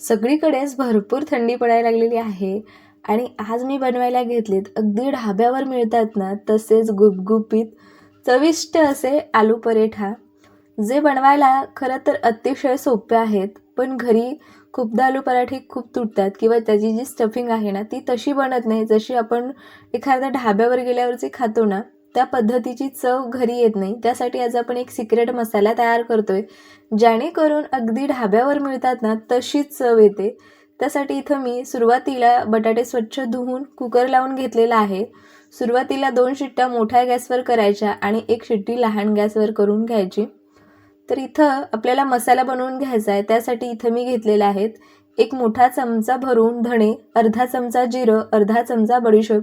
सगळीकडेच भरपूर थंडी पडायला लागलेली आहे आणि आज मी बनवायला घेतलेत अगदी ढाब्यावर मिळतात ना तसेच गुपगुपीत चविष्ट असे आलू पराठा. जे बनवायला खरं तर अतिशय सोपे आहेत पण घरी खूपदा आलू पराठे खूप तुटतात किंवा त्याची जी स्टफिंग आहे ना ती तशी बनत नाही. जशी आपण एखाद्या ढाब्यावर गेल्यावरची खातो ना त्या पद्धतीची चव घरी येत नाही. त्यासाठी आज आपण एक सिक्रेट मसाला तयार करतोय. जेणेकरून अगदी ढाब्यावर मिळतात ना तशीच चव येते. त्यासाठी इथं मी सुरुवातीला बटाटे स्वच्छ धुवून कुकर लावून घेतलेला आहे. सुरुवातीला दोन शिट्ट्या मोठ्या गॅसवर करायच्या आणि एक शिट्टी लहान गॅसवर करून घ्यायची. तर इथं आपल्याला मसाला बनवून घ्यायचा आहे. त्यासाठी इथं मी घेतलेले आहेत एक मोठा चमचा भरून धणे अर्धा चमचा जिरं अर्धा चमचा बडीशोप.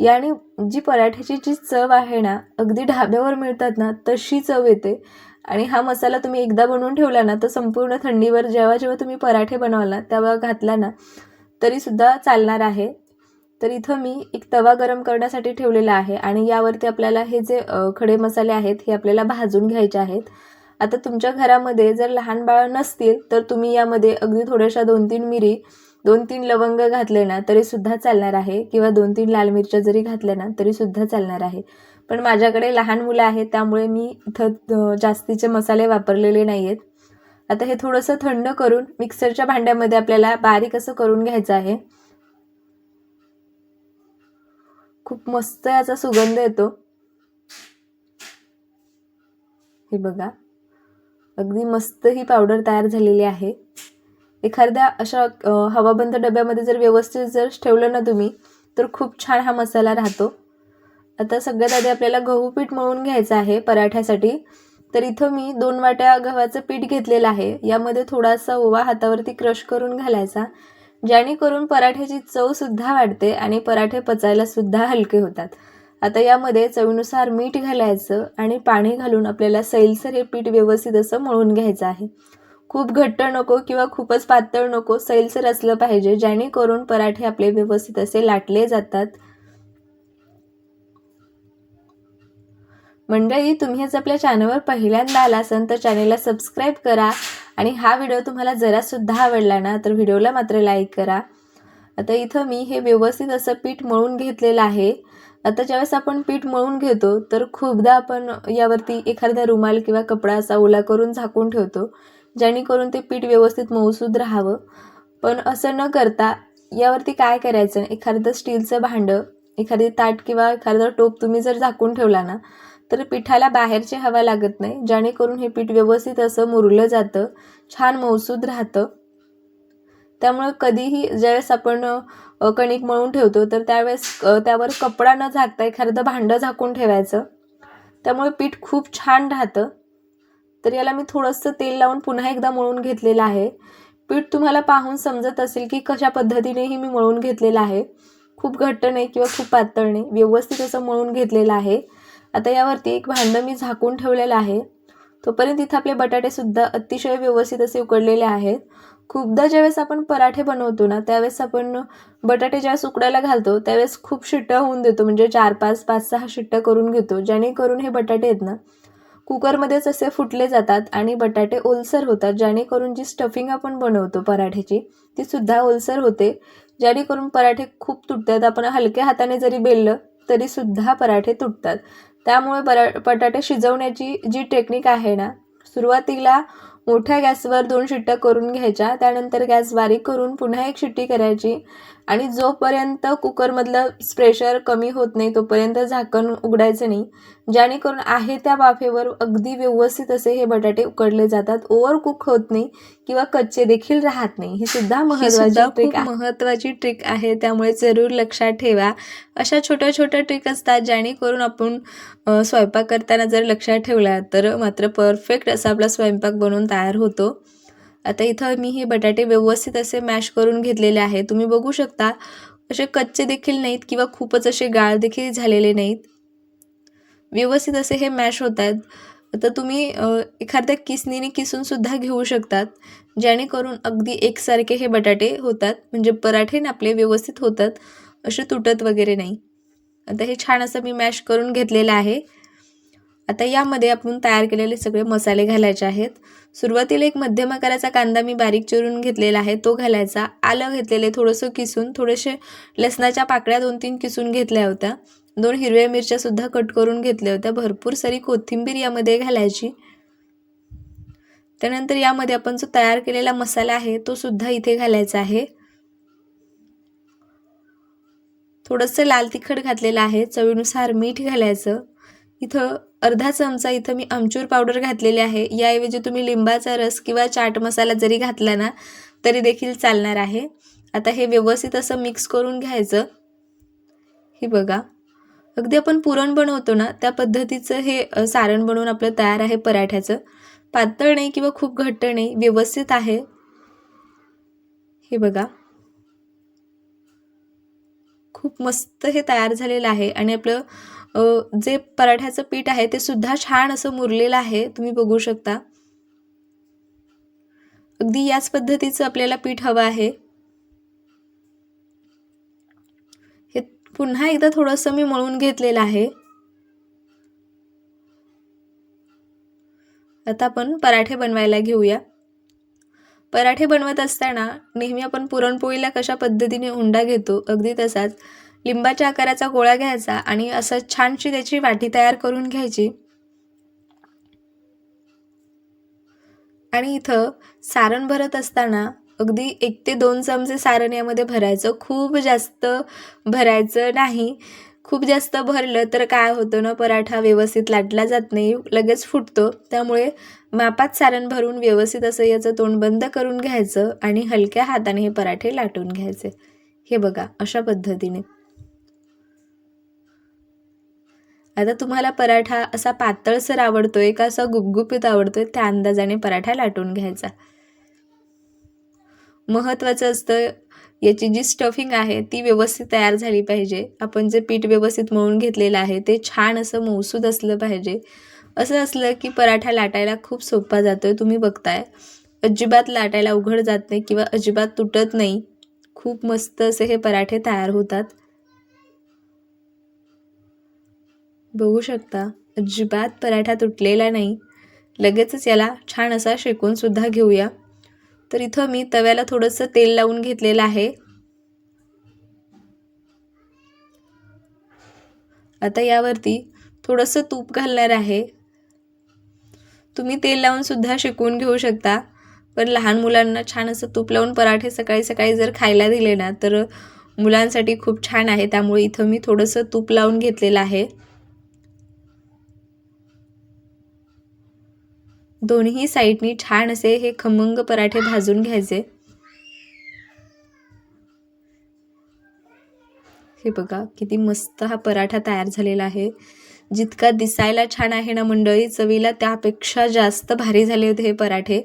याने जी पराठ्याची जी चव आहे ना अगदी ढाब्यावर मिळतात ना तशी चव येते. आणि हा मसाला तुम्ही एकदा बनवून ठेवला ना तर संपूर्ण थंडीवर जेव्हा जेव्हा तुम्ही पराठे बनवला तेव्हा घातला ना तरीसुद्धा चालणार आहे. तर इथं मी एक तवा गरम करण्यासाठी ठेवलेला आहे आणि यावरती आपल्याला हे जे खडे मसाले आहेत हे आपल्याला भाजून घ्यायचे आहेत. आता तुमच्या घरामध्ये जर लहान बाळं नसतील तर तुम्ही यामध्ये अगदी थोड्याशा दोन तीन मिरी दोन तीन लवंग घातले ना तरीसुद्धा चालणार आहे. किंवा दोन तीन लाल मिरच्या जरी घातल्या ना तरीसुद्धा चालणार आहे. पण माझ्याकडे लहान मुलं आहेत त्यामुळे मी इथं जास्तीचे मसाले वापरलेले नाही आहेत आता हे थोडंसं थंड करून मिक्सरच्या भांड्यामध्ये आपल्याला बारीक असं करून घ्यायचं आहे. खूप मस्त याचा सुगंध येतो. हे बघा. अगदी मस्त ही पावडर तयार झालेली आहे. एखाद्या अशा हवाबंद डब्यामध्ये जर व्यवस्थित जर ठेवलं ना तुम्ही तर खूप छान हा मसाला राहतो. आता सगळ्यात आधी आपल्याला गहू पीठ मळून घ्यायचं आहे पराठ्यासाठी. तर इथं मी दोन वाट्या गव्हाचं पीठ घेतलेलं आहे. यामध्ये थोडासा ओवा हातावरती क्रश करून घालायचा जेणेकरून पराठ्याची चवसुद्धा वाढते आणि पराठे पचायलासुद्धा हलके होतात. आता यामध्ये चवीनुसार मीठ घालायचं आणि पाणी घालून आपल्याला सैलसर हे पीठ व्यवस्थित असं मळून घ्यायचं आहे. खूप घट्ट नको किंवा खूपच पातळ नको सैलसर असलं पाहिजे जेणेकरून पराठे आपले व्यवस्थित असे लाटले जातात. मंडळी तुम्ही आज आपल्या चॅनलवर पहिल्यांदा आला असाल तर चॅनलला सबस्क्राईब करा आणि हा व्हिडिओ तुम्हाला जरासुद्धा आवडला ना तर व्हिडिओला मात्र लाईक करा. आता इथं मी हे व्यवस्थित असं पीठ मळून घेतलेलं आहे. आता ज्यावेळेस आपण पीठ मळून घेतो तर खूपदा आपण यावरती एखादा रुमाल किंवा कपडा असा ओला करून झाकून ठेवतो. जेणेकरून ते पीठ व्यवस्थित मऊसूद राहावं. पण असं न करता यावरती काय करायचं? एखादं स्टीलचं भांडं एखादी ताट किंवा एखादं टोप तुम्ही जर झाकून ठेवला ना तर पिठाला बाहेरची हवा लागत नाही. जेणेकरून हे पीठ व्यवस्थित असं मुरलं जातं छान मऊसूद राहतं. त्यामुळं कधीही ज्यावेळेस आपण कणिक मळून ठेवतो तर त्यावेळेस त्यावर कपडा न झाकता एखादं भांडं झाकून ठेवायचं. त्यामुळे पीठ खूप छान राहतं. तर याला मी थोडंसं तेल लावून पुन्हा एकदा मळून घेतलेलं आहे. पीठ तुम्हाला पाहून समजत असेल की कशा पद्धतीनेही मी मळून घेतलेलं आहे. खूप घट्ट नाही किंवा खूप पातळ नाही व्यवस्थित असं मळून घेतलेलं आहे. आता यावरती एक भांडं मी झाकून ठेवलेलं आहे. तोपर्यंत इथं आपले बटाटेसुद्धा अतिशय व्यवस्थित असे उकडलेले आहेत. खूपदा ज्यावेळेस आपण पराठे बनवतो ना त्यावेळेस आपण बटाटे ज्यावेळेस उकडायला घालतो त्यावेळेस खूप शिट्टं होऊन देतो. म्हणजे चार पाच पाच सहा शिट्टं करून घेतो. जेणेकरून हे बटाटे आहेत ना कुकरमध्येच असे फुटले जातात आणि बटाटे ओलसर होतात जेणेकरून जी स्टफिंग आपण बनवतो पराठ्याची ती सुद्धा ओलसर होते. जेणेकरून पराठे खूप तुटतात. आपण हलक्या हाताने जरी बेललं तरीसुद्धा पराठे तुटतात. त्यामुळे परा बटाटे शिजवण्याची जी टेक्निक आहे ना सुरुवातीला मोठ्या गॅसवर दोन शिट्ट्या करून घ्यायच्या त्यानंतर गॅस बारीक करून पुन्हा एक शिट्टी करायची. आणि जोपर्यंत कुकरमधलं प्रेशर कमी होत नाही तोपर्यंत झाकण उघडायचं नाही. जेणेकरून आहे त्या वाफेवर अगदी व्यवस्थित असे हे बटाटे उकडले जातात. ओव्हर कुक होत नाही किंवा कच्चे देखील राहत नाही. ही सुद्धा महत्वाची ट्रिक महत्वाची ट्रिक आहे. त्यामुळे जरूर लक्षात ठेवा. अशा छोट्या छोट्या ट्रिक असतात जेणेकरून आपण स्वयंपाक करताना जर लक्षात ठेवला तर मात्र परफेक्ट असा आपला स्वयंपाक बनवून तयार होतो. आता इथं मी हे बटाटे व्यवस्थित असे मॅश करून घेतलेले आहे तुम्ही बघू शकता असे कच्चे देखील नाहीत किंवा खूपच असे गाळ देखील झालेले नाहीत. व्यवस्थित असे हे मॅश होत आहेत आता तुम्ही एखाद्या किसनीने किसूनसुद्धा घेऊ शकतात जेणेकरून अगदी एकसारखे हे बटाटे होतात. म्हणजे पराठे ना आपले व्यवस्थित होतात असे तुटत वगैरे नाही. आता हे छान असं मी मॅश करून घेतलेलं आहे. आता यामध्ये आपण तयार केलेले सगळे मसाले घालायचे आहेत. सुरुवातीला एक मध्यम आकाराचा कांदा मी बारीक चिरून घेतलेला आहे. तो घालायचा. आलं घेतलेले थोडंसं किसून थोडेसे लसणाच्या पाकळ्या दोन तीन किसून घेतल्या होत्या. दोन हिरव्या मिरच्यासुद्धा कट करून घेतल्या होत्या. भरपूर सारी कोथिंबीर यामध्ये घालायची. त्यानंतर यामध्ये आपण जो तयार केलेला मसाला आहे तो सुद्धा इथे घालायचा आहे. थोडंसं लाल तिखट घातलेलं आहे. चवीनुसार मीठ घालायचं. इथं अर्धा चमचा इथं मी आमचूर पावडर घातलेली आहे. याऐवजी तुम्ही लिंबाचा रस किंवा चाट मसाला जरी घातला ना तरी देखील चालणार आहे. आता हे व्यवस्थित असं मिक्स करून घ्यायचं. हे बघा. अगदी आपण पुरण बनवतो ना त्या पद्धतीचं हे सारण बनवून आपलं तयार आहे पराठ्याचं. पातळ नाही किंवा खूप घट्ट नाही व्यवस्थित आहे. हे बघा. खूप मस्त हे तयार झालेलं आहे आणि आपलं जे पराठ्याचं पीठ आहे ते सुद्धा छान असं मुरलेलं आहे. तुम्ही बघू शकता. अगदी याच पद्धतीचं आपल्याला पीठ हवं आहे. हे पुन्हा एकदा थोडंसं मी मळून घेतलेलं आहे. आता आपण पराठे बनवायला घेऊया. पराठे बनवत असताना नेहमी आपण पुरणपोळीला कशा पद्धतीने हुंडा घेतो अगदी तसाच लिंबाच्या आकाराचा गोळा घ्यायचा आणि असं छानशी त्याची वाटी तयार करून घ्यायची. आणि इथं सारण भरत असताना अगदी एक ते दोन चमचे सारण यामध्ये भरायचं. खूप जास्त भरायचं नाही. खूप जास्त भरलं तर काय होतं ना पराठा व्यवस्थित लाटला जात नाही लगेच फुटतो. त्यामुळे मापात सारण भरून व्यवस्थित असं याचं तोंड बंद करून घ्यायचं आणि हलक्या हाताने हे पराठे लाटून घ्यायचे. हे बघा अशा पद्धतीने. आता तुम्हाला पराठा असा पातळसर आवडतोय का असा गुपगुपीत आवडतोय त्या अंदाजाने पराठा लाटून घ्यायचा. महत्त्वाचं असतं याची जी स्टफिंग आहे ती व्यवस्थित तयार झाली पाहिजे. आपण जे पीठ व्यवस्थित मळून घेतलेलं आहे ते छान असं मौसूद असलं पाहिजे. असं असलं की पराठा लाटायला खूप सोपा जातो आहे तुम्ही बघताय. अजिबात लाटायला उघड जात नाही किंवा अजिबात तुटत नाही. खूप मस्त असे हे पराठे तयार होतात. बघू शकता अजिबात पराठा तुटलेला नाही. लगेचच याला छान असा शेकून सुद्धा घेऊया. तर इथं मी तव्याला थोडंसं तेल लावून घेतलेलं आहे. आता यावरती थोडंसं तूप घालणार आहे. तुम्ही तेल लावून सुद्धा शिकवून घेऊ शकता. पण लहान मुलांना छान असं तूप लावून पराठे सकाळी सकाळी जर खायला दिले ना तर मुलांसाठी खूप छान आहे. त्यामुळे इथं मी थोडंसं तूप लावून घेतलेलं आहे. दोन्ही साईडनी छान असे हे खमंग पराठे भाजून घ्यायचे. हे बघा किती मस्त हा पराठा तयार झालेला आहे. जितका दिसायला छान आहे ना मंडळी चवीला त्यापेक्षा जास्त भारी झाले होते हे पराठे.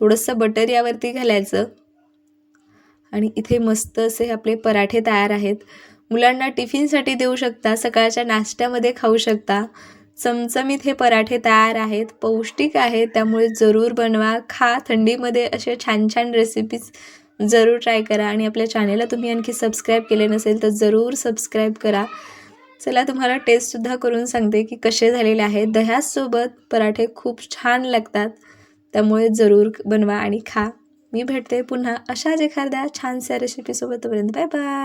थोडंसं बटर यावरती घालायचं. आणि इथे मस्त असे आपले पराठे तयार आहेत. मुलांना टिफिनसाठी देऊ शकता सकाळच्या नाश्त्यामध्ये खाऊ शकता. चमचमीत हे पराठे तयार आहेत पौष्टिक आहेत त्यामुळे जरूर बनवा. खा थंडीमध्ये असे छान छान रेसिपीज जरूर ट्राय करा आणि आपल्या चॅनेलला तुम्ही आणखी सबस्क्राईब केले नसेल तर जरूर सबस्क्राईब करा. चला तुम्हाला टेस्टसुद्धा करून सांगते की कसे झालेले आहेत. दह्यासोबत पराठे खूप छान लागतात त्यामुळे जरूर बनवा आणि खा. मी भेटते पुन्हा अशाच एखाद्या छानशा रेसिपीसोबत बाय बाय